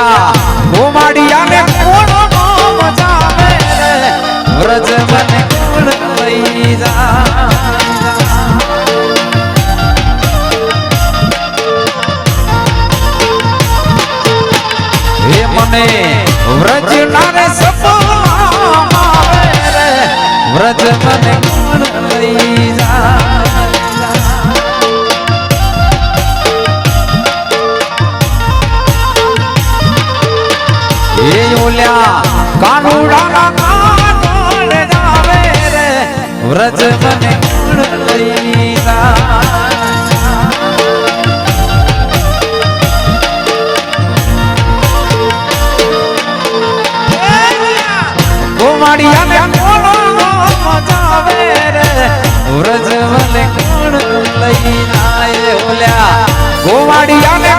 ઓલ્યા કાનુડાના કાનોડ જાવે રે. વ્રજ મને કોણ લઈ જા ગોમાડિયા ને કોનો વ્રજ મને કોણ લઈ જાય ઓલ્યા. ગોમાડિયા ને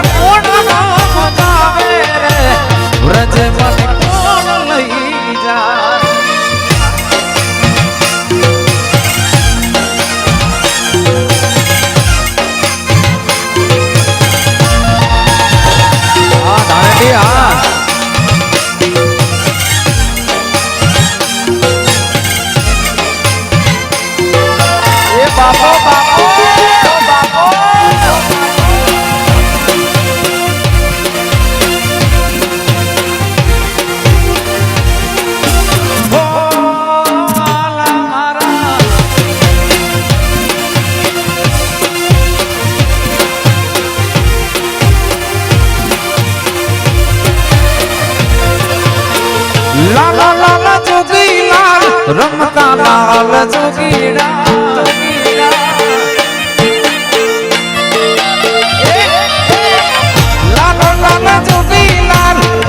રમતા લાલ જોગીડા.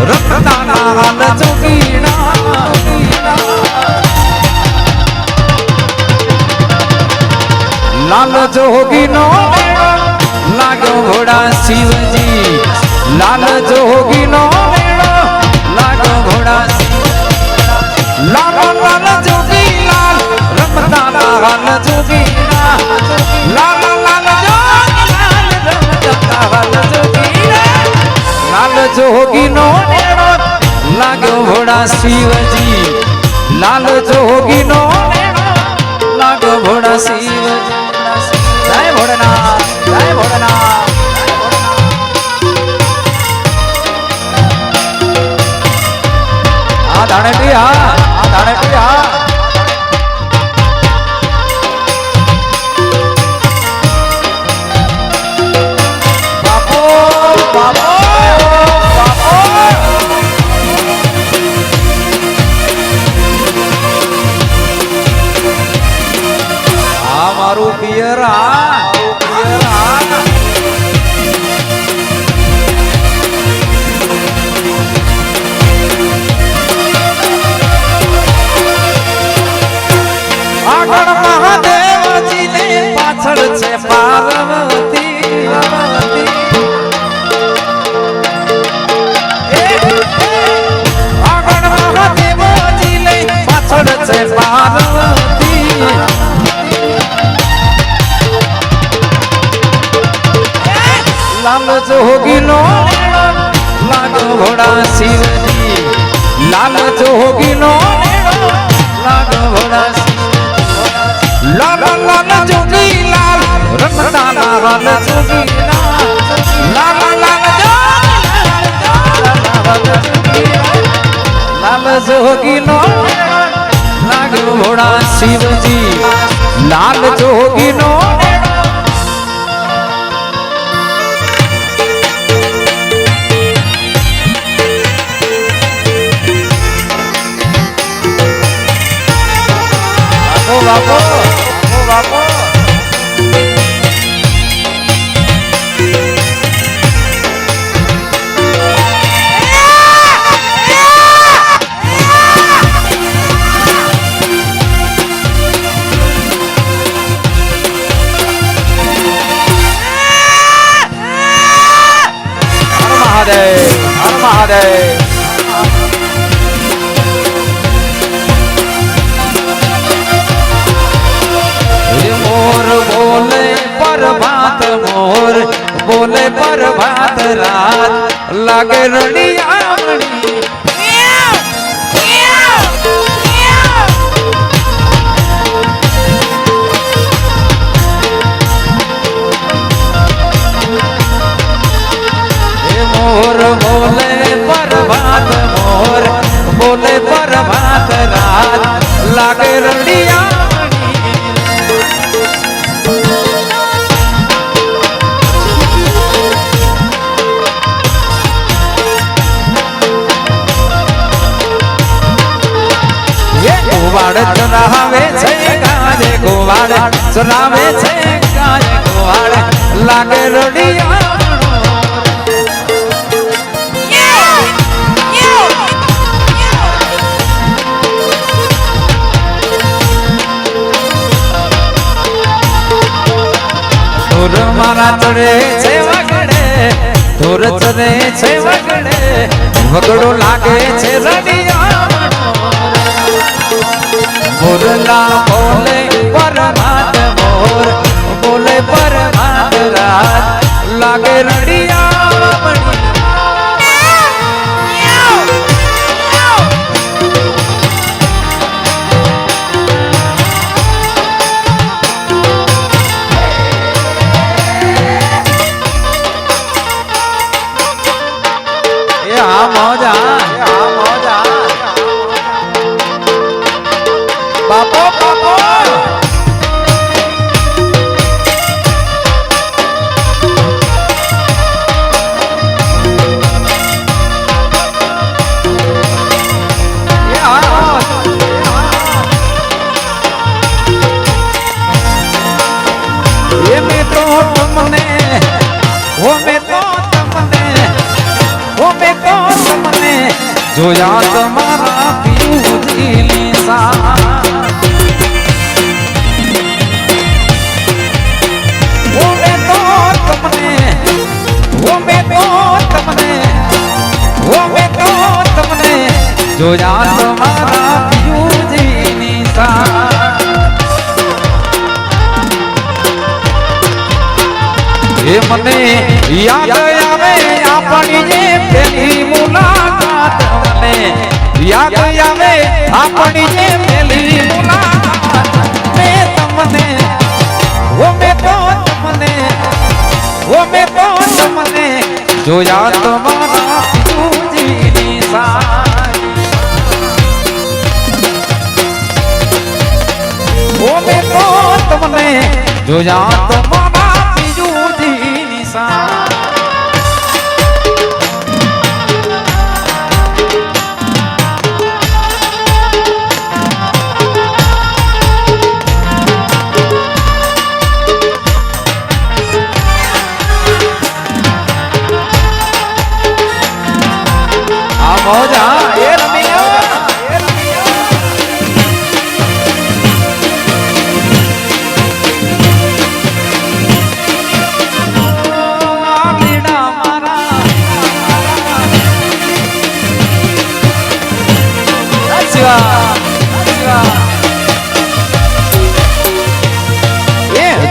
રમતા લાલ જોગીડા લાલ જોગી નો લાગ્યો ઘોડા શિવજી. લાલ જોગી નો લાગ્યો ઘોડા લાલ લાલ લાલ જોગી લાલ લાલ જોગી લાલ જોગી નો લાગ્યો ઘોડા શિવજી. લાલ જોગી નો લાગ્યો ભોળા શિવજી. જય ભોળના જય ધાણેટી હા. રમતા લાલ જોગી લાલ લાલ જોગી લાલ જોગી નો લાગો ઘોડા શિવજી લાલ જોગી મહાદેવ હર મહાદેવ. મોર બોલે પરભાત મોર બોલે પરભાત રાત. લાગે રડિયામણી એ ગોવાડ ચરાવે છે ગાય ગોવાડ ચરાવે છે ગાય ગોવાડ લાગે રડિયા ધોર મારા ચડે છે વગડે, ધોર ચડે છે વગડે, વગડો લાગે છે રડિયા મોરલા બોલે પરમાત મોર બોલે પરમાત રાત લાગે રડિયા જોયા તમારા પીવું સા એ મને યાદ આવે આપણી પેલી મુલાકાત. મને યાદ આવે આપણી પેલી મુલાકાત. મેં તમને, ઓ મેં તો તમને, ઓ મેં તો તમને જોયા તમારા તમને જોયા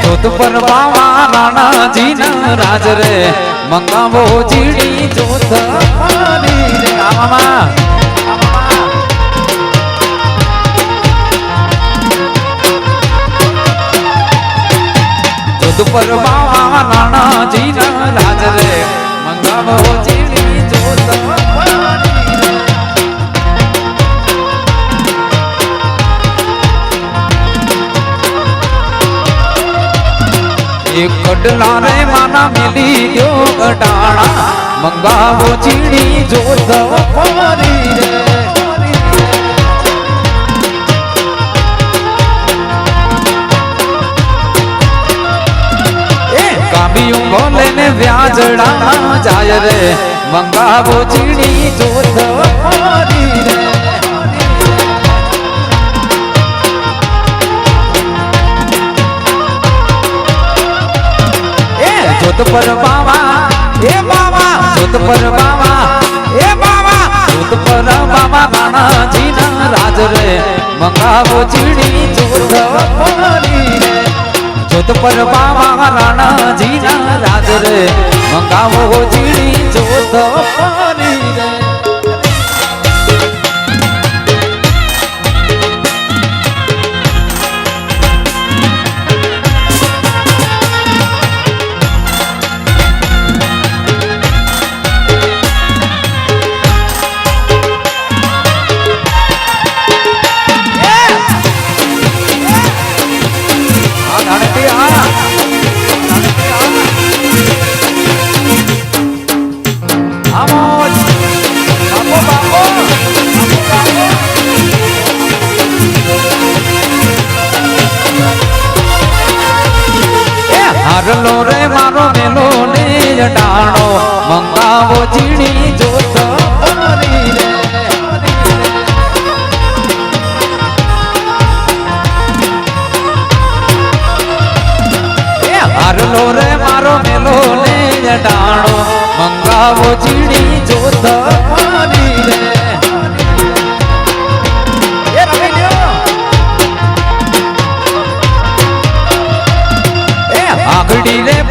જોત પર બાવા રાણાજી ના રાજ રે, મંગાવો જીડી જોત આમામાં જોત પર બાવા રાણાજી ના રાજ રે કડલા રે માના મિલી ગયો કટાણા મંગાવો ચીડી જો ફરી રે. કાબિયું બોલે ને વ્યાજડા જાય રે. મંગાવો ચીડી જો રે. જોત પર બાવા, એ બાવા, જોત પર બાવા, એ બાવા, જોત પર બાવા રાણાજી ના રાજ રે, મંગાવો ચીડી જોત ફરી રે જોત પર બાવા રાણાજી ના રાજ રે, મંગાવો ચીડી જોત જોત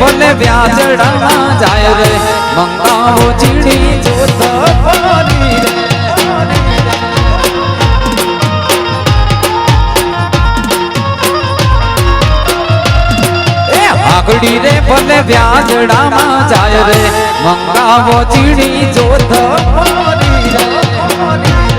ભલે વ્યાજડા જાય રે, મંગાવો ચીડી જોત ફરી રે આગડી રે, ભલે વ્યાજડામાં જાય રે, મંગાવો ચીડી જોત ફરી રે.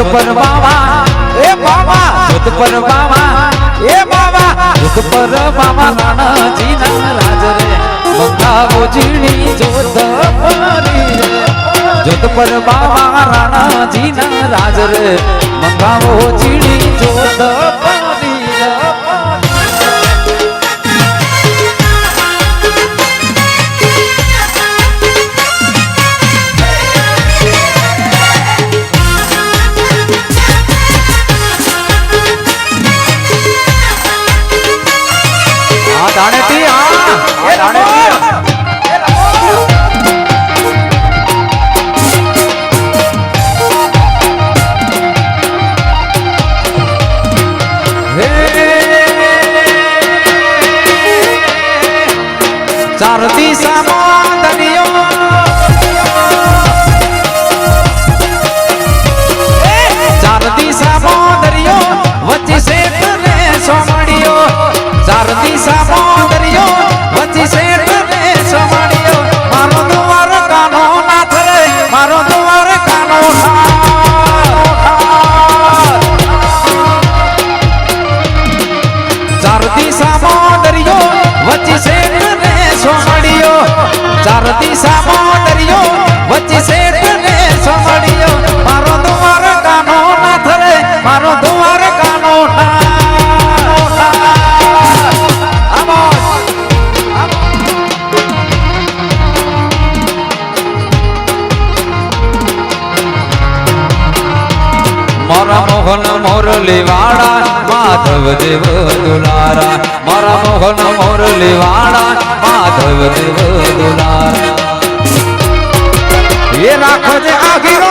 જોત પર મામા એ મામા દૂધ પર મામા એ મામા દૂધ પર મામા નાનાજી ના રાજ રે. મંગાવો જીણી જોત મારી જોત પર મામા રાણાજી ના રાજ રે. મંગાવો જીણી જોત ફરી મોહન મોરલી વાળા માધવ દેવ દુલારા એ રાખો જે આખીરો